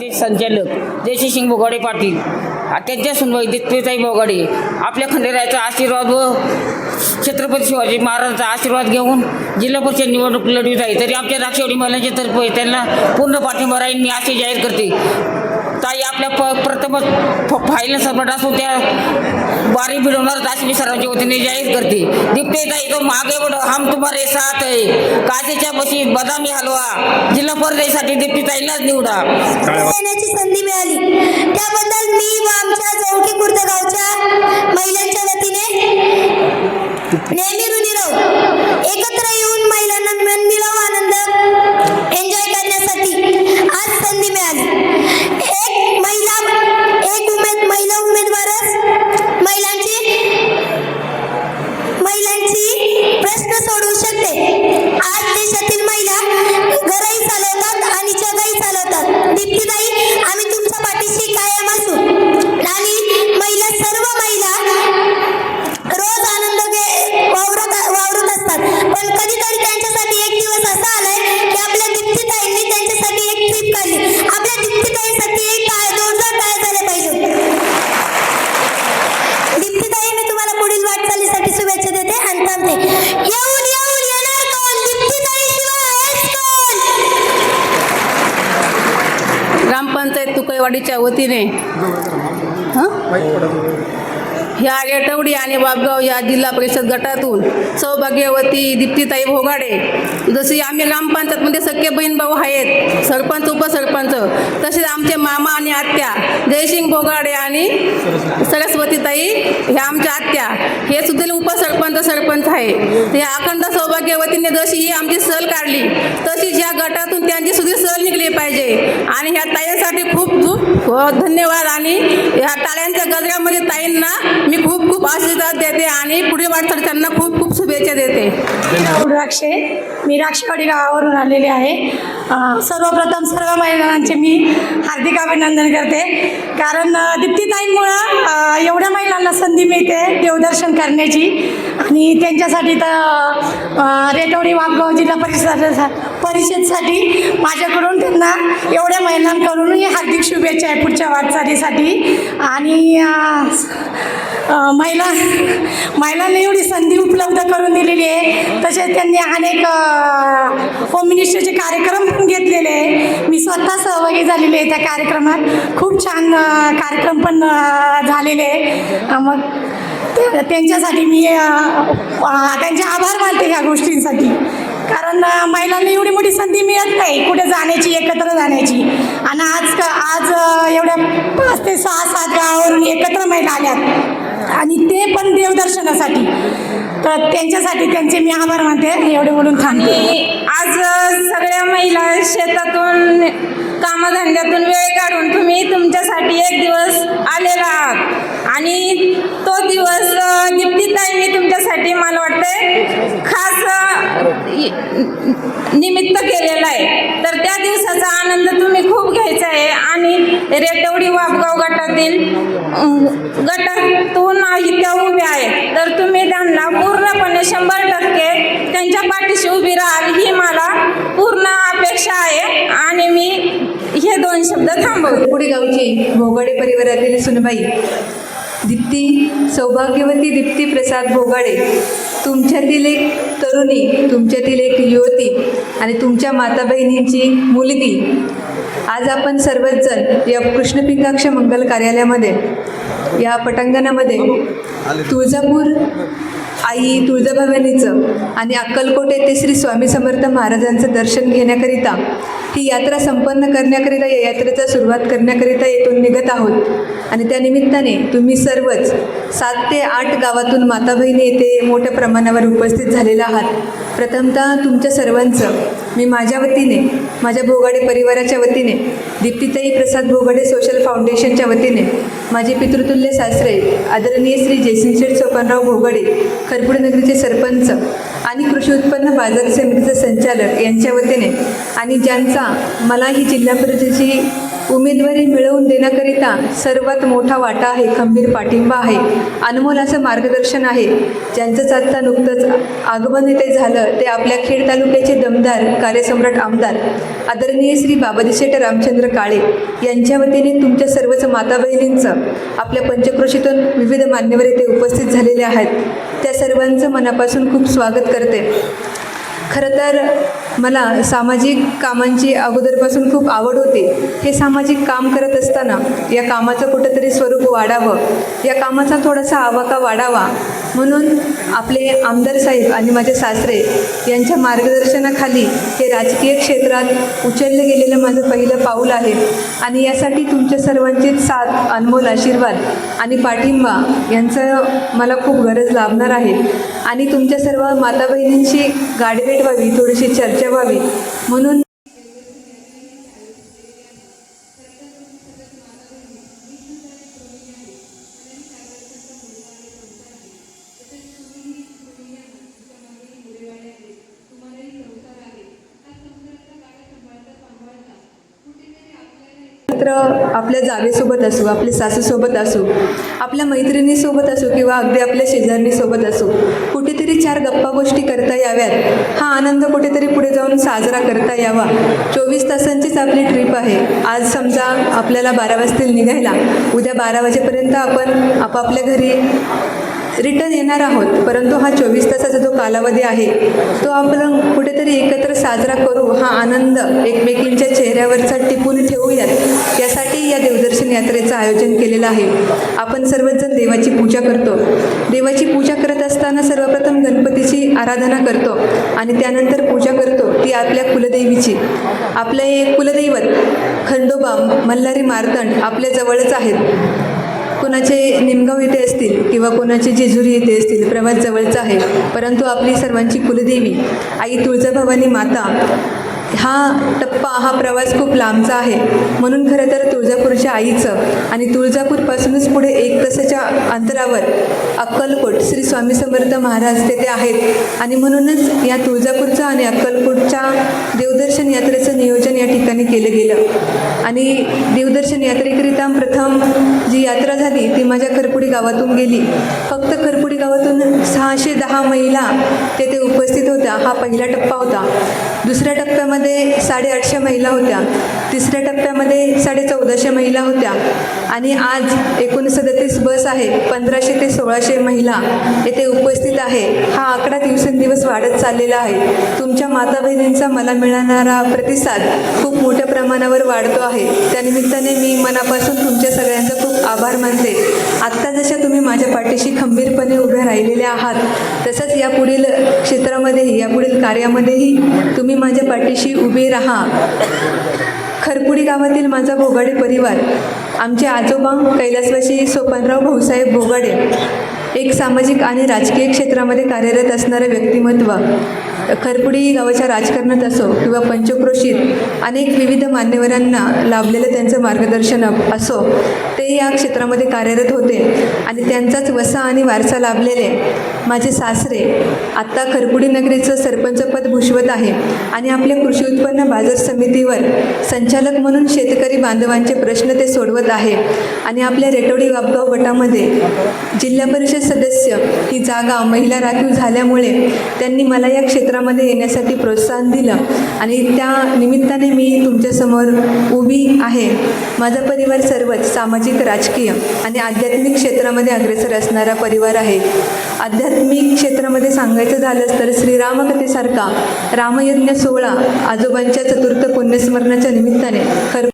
ते संचालक जयसिंग बोगाडे पाटील. त्यांच्या सुनवाई दिप्तीताई बोगाडे. आपल्या खंडेरायाचा आशीर्वाद व छत्रपती शिवाजी महाराजांचा आशीर्वाद घेऊन जिल्हा परिषद निवडणूक लढवीत आहे. तरी आमच्या राक्षवडी महिलांच्या तर्फे त्यांना पूर्ण पाठिंबा राहील मी असे जाहीर करते. ताई आपल्या प प्रथमच फाईल सम्राट असून त्या बारी भिडवणार अशी मी सर्वांच्या वतीने जाहीर करते. दिप्ते ताई तो मागे बढो हम तुम्हारे साथ आहे काचेच्या बशीत बदामी हलवा. जिल्हा परिषदेसाठी दिप्ती ताईलाच निवडा. संधी मिळाली. त्याबद्दल थांबते येऊन येऊन येणार कोण? कोण? ग्रामपंचायत तुकईवाडीच्या वतीने. हं? ह्या रेटवडी आणि बाबगाव या जिल्हा परिषद गटातून सौभाग्यवती दीप्तीताई भोगाडे जशी आम्ही ग्रामपंचायतमध्ये सख्खे बहीण भाऊ आहेत सरपंच उपसरपंच तसेच आमचे मामा आणि आत्या जयसिंग भोगाडे आणि सरस्वतीताई ह्या आमच्या आत्या हे सुद्धा उपसरपंच सरपंच आहे. ते अखंड सौभाग्यवतीने जशी ही आमची सहल काढली तशीच ह्या गटातून त्यांची सुद्धा सहल निघली पाहिजे. आणि ह्या ताई अ, धन्यवाद. आणि ह्या टाळ्यांच्या गजरामध्ये ताईंना मी खूप खूप आशीर्वाद देते आणि पुढे वाटचाल त्यांना खूप खूप शुभेच्छा देते. राक्षे मी राक्षेवाडी गावावरून आलेले आहे. सर्वप्रथम सर्व महिलांचे मी हार्दिक अभिनंदन करते. कारण दीप्तीताईंमुळं एवढ्या महिलांना संधी मिळते देवदर्शन करण्याची. आणि त्यांच्यासाठी तर रेटवडी वाघगाव जिल्हा परिषद परिषदसाठी माझ्याकडून त्यांना एवढ्या महिलांकडून ही हार्दिक शुभेच्छा आहे पुढच्या वाटचालीसाठी. आणि महिला महिलांना एवढी संधी उपलब्ध करून दिलेली आहे. तसेच त्यांनी अनेक होम मिनिस्टरचे कार्यक्रम पण घेतलेले आहे. मी स्वतः सहभागी झालेले आहे त्या कार्यक्रमात. खूप छान कार्यक्रम पण झालेले आहे. मग त्यांच्यासाठी मी त्यांचे आभार मानते ह्या गोष्टींसाठी. कारण महिलांना एवढी मोठी संधी मिळत नाही. कुठे जाण्याची एकत्र जाण्याची. आणि आज का आज एवढ्या पाच ते सहा सात गावावरून एकत्र महिला आल्यात. आणि ते पण देवदर्शनासाठी. तर त्यांच्यासाठी त्यांचे मी आभार मानते. एवढे बोलून थांबते. आणि आज सगळ्या महिला शेतातून कामधंद्यातून वेळ काढून तुम्ही तुमच्यासाठी एक दिवस आलेला आहात. आणि तो दिवस अ, दीप्तीताईंनी तुमच्यासाठी मला वाटतंय खास निमित्त केलेला आहे. तर त्या दिवसाचा आनंद तुम्ही खूप घ्यायचा आहे. आणि रेटवडी वापगाव गटातील गटातून इथे उभे आहेत. तर तुम्ही त्यांना पूर्णपणे शंभर टक्के त्यांच्या पाठीशी उभी राहाल ही मला पूर्ण अपेक्षा आहे. आणि मी हे दोन शब्द थांबवते. पुढे गावची भोगडे परिवारातील सुनबाई दीप्ती सौभाग्यवती दीप्ती प्रसाद भोगाडे तुमच्यातील एक तरुणी तुमच्यातील एक युवती आणि तुमच्या माता बहिणींची मुलगी. आज आपण सर्वच जण या कृष्णपिंगाक्ष मंगल कार्यालयामध्ये या पटांगणामध्ये तुळजापूर आई तुळजाभवानीचं आणि अक्कलकोट येथे श्री स्वामी समर्थ महाराजांचं दर्शन घेण्याकरिता ही यात्रा संपन्न करण्याकरिता या यात्रेचा सुरुवात करण्याकरिता येथून निघत आहोत. आणि त्या निमित्ताने तुम्ही सर्वच सात ते आठ गावातून माता बहिणी येथे मोठ्या प्रमाणावर उपस्थित झालेला आहात. प्रथमतः तुमच्या सर्वांचं मी माझ्या वतीने माझ्या भोगाडे परिवाराच्या वतीने दीप्तिताई प्रसाद भोगाडे सोशल फाउंडेशनच्या वतीने माझे पितृतुल्य सासरे आदरणीय श्री जयसिंगशेठ सोपनराव भोगाडे खरपूड नगरीचे सरपंच आणि कृषी उत्पन्न बाजार समितीचे संचालक यांच्या वतीने आणि ज्यांचा मला ही जिल्हा परिषदेची उमेदवारी मिळवून देण्याकरिता सर्वात मोठा वाटा आहे खंबीर पाठिंबा आहे. अनमोल असं मार्गदर्शन आहे. ज्यांचंच आत्ता नुकतंच आगमन इथे झालं ते आपल्या खेड तालुक्याचे दमदार कार्यसम्राट आमदार आदरणीय श्री बाबाजीशेठ रामचंद्र काळे यांच्या वतीने तुमच्या सर्वच माता बहिणींचं आपल्या पंचक्रोशीतून विविध मान्यवर इथे उपस्थित झालेले आहेत. त्या सर्वांचं मनापासून खूप स्वागत करते. खरं तर मला सामाजिक कामांची अगोदरपासून खूप आवड होती. हे सामाजिक काम करत असताना या कामाचं कुठंतरी स्वरूप वाढावं या कामाचा थोडासा आवाका वाढावा म्हणून आपले आमदार साहेब आणि माझे सासरे यांच्या मार्गदर्शनाखाली हे राजकीय क्षेत्रात उचललं गेलेलं माझं पहिलं पाऊल आहे. आणि यासाठी तुमच्या सर्वांचीच साथ अनमोल आशीर्वाद आणि पाठिंबा यांचं मला खूप गरज लाभणार आहे. आणि तुमच्या सर्व माता बहिणींशी गाठभेट व्हावी थोडीशी चर्चा व्हावी. म्हणून मित्र आपल्या जावेसोबत असू आपल्या सासूसोबत असू आपल्या मैत्रिणीसोबत असू किंवा अगदी आपल्या शेजारणीसोबत असू कुठेतरी चार गप्पा गोष्टी करता याव्यात. हा आनंद कुठेतरी पुढे जाऊन साजरा करता यावा. चोवीस तासांचीच आपली ट्रिप आहे. आज समजा आपल्याला बारा वाजतील निघायला. उद्या बारा वाजेपर्यंत आपण आपापल्या घरी रिटर्न येणार आहोत परंतु हा चोवीस तासाचा जो कालावधी आहे तो आपण कुठेतरी एकत्र साजरा करू हा आनंद एकमेकींच्या चेहऱ्यावरचा टिपून ठेवूयात. यासाठी या देवदर्शन यात्रेचं आयोजन केलेलं आहे. आपण सर्वजण देवाची पूजा करतो. देवाची पूजा करत असताना सर्वप्रथम गणपतीची आराधना करतो आणि त्यानंतर पूजा करतो ती आपल्या कुलदेवीची. आपलं एक कुलदैवत खंडोबा मल्हारी मार्तंड आपल्या जवळच आहेत. कोणाचे निमगाव येथे असतील किंवा कोणाचे जेजुरी येथे असतील प्रवास जवळचा आहे परंतु आपली सर्वांची कुलदेवी आई तुळजाभवानी माता हा टप्पा हा प्रवास खूप लांबचा आहे. म्हणून खरं तर तुळजापूरच्या आईचं आणि तुळजापूरपासूनच पुढे एक तासाच्या अंतरावर अक्कलकोट श्री स्वामी समर्थ महाराज तेथे आहेत. आणि म्हणूनच या तुळजापूरचं आणि अक्कलकोटच्या देवदर्शन यात्रेचं नियोजन या ठिकाणी केलं गेलं. आणि देवदर्शन यात्रेकरिता प्रथम जी यात्रा झाली ती माझ्या खरपुडी गावातून गेली. फक्त खरपुडी गावातून सहाशे दहा महिला तेथे उपस्थित होत्या. हा पहिला टप्पा होता. दुसऱ्या टप्प्यामध्ये साडेआठशे महिला होत्या. तिसऱ्या टप्प्यामध्ये साडे चौदाशे महिला होत्या. आणि आज एकोणीस सदतीस बस आहे. पंधराशे ते सोळाशे महिला येथे उपस्थित आहे. हा आकडा दिवसेंदिवस वाढत चाललेला आहे. तुमच्या माता बहिणींचा मला मिळणारा प्रतिसाद खूप मोठ्या प्रमाणावर वाढतो आहे. त्यानिमित्ताने मी मनापासून तुमच्या सगळ्यांचा खूप आभार मानते. आत्ता जशा तुम्ही माझ्या पाठीशी खंबीरपणे उभ्या राहिलेल्या आहात तसंच यापुढील क्षेत्रामध्येही यापुढील कार्यामध्येही तुम्ही माझ्या पाठीशी उभे राहा. खरपुडी गावातील माझा भोगाडे परिवार आमचे आजोबा कैलासवासी सोपानराव भाऊसाहेब भोगाडे एक सामाजिक आणि राजकीय क्षेत्रामध्ये कार्यरत असणारं व्यक्तिमत्व खरपुडी गावाच्या राजकारणात असो किंवा पंचक्रोशीत अनेक विविध मान्यवरांना लाभलेलं त्यांचं मार्गदर्शन असो ते या क्षेत्रामध्ये कार्यरत होते आणि त्यांचाच वसा आणि वारसा लाभलेले. माझे सासरे आत्ता खरकुडी नगरीचं सरपंचपद भूषवत आहे आणि आपल्या कृषी उत्पन्न बाजार समितीवर संचालक म्हणून शेतकरी बांधवांचे प्रश्न ते सोडवत आहे. आणि आपल्या रेटोडी वापगाव गटामध्ये जिल्हा परिषद सदस्य ही जागा महिला राखीव झाल्यामुळे त्यांनी मला या क्षेत्रामध्ये येण्यासाठी प्रोत्साहन दिलं. आणि त्या निमित्ताने मी तुमच्यासमोर उभी आहे. माझा परिवार सर्वच सामाजिक राजकीय आणि आध्यात्मिक क्षेत्रामध्ये अग्रेसर असणारा परिवार आहे. आध्यात्मिक क्षेत्रामध्ये सांगायचं झालंच तर श्रीरामकथेसारखा रामयज्ञ सोहळा आजोबांच्या चतुर्थ पुण्यस्मरणाच्या निमित्ताने खर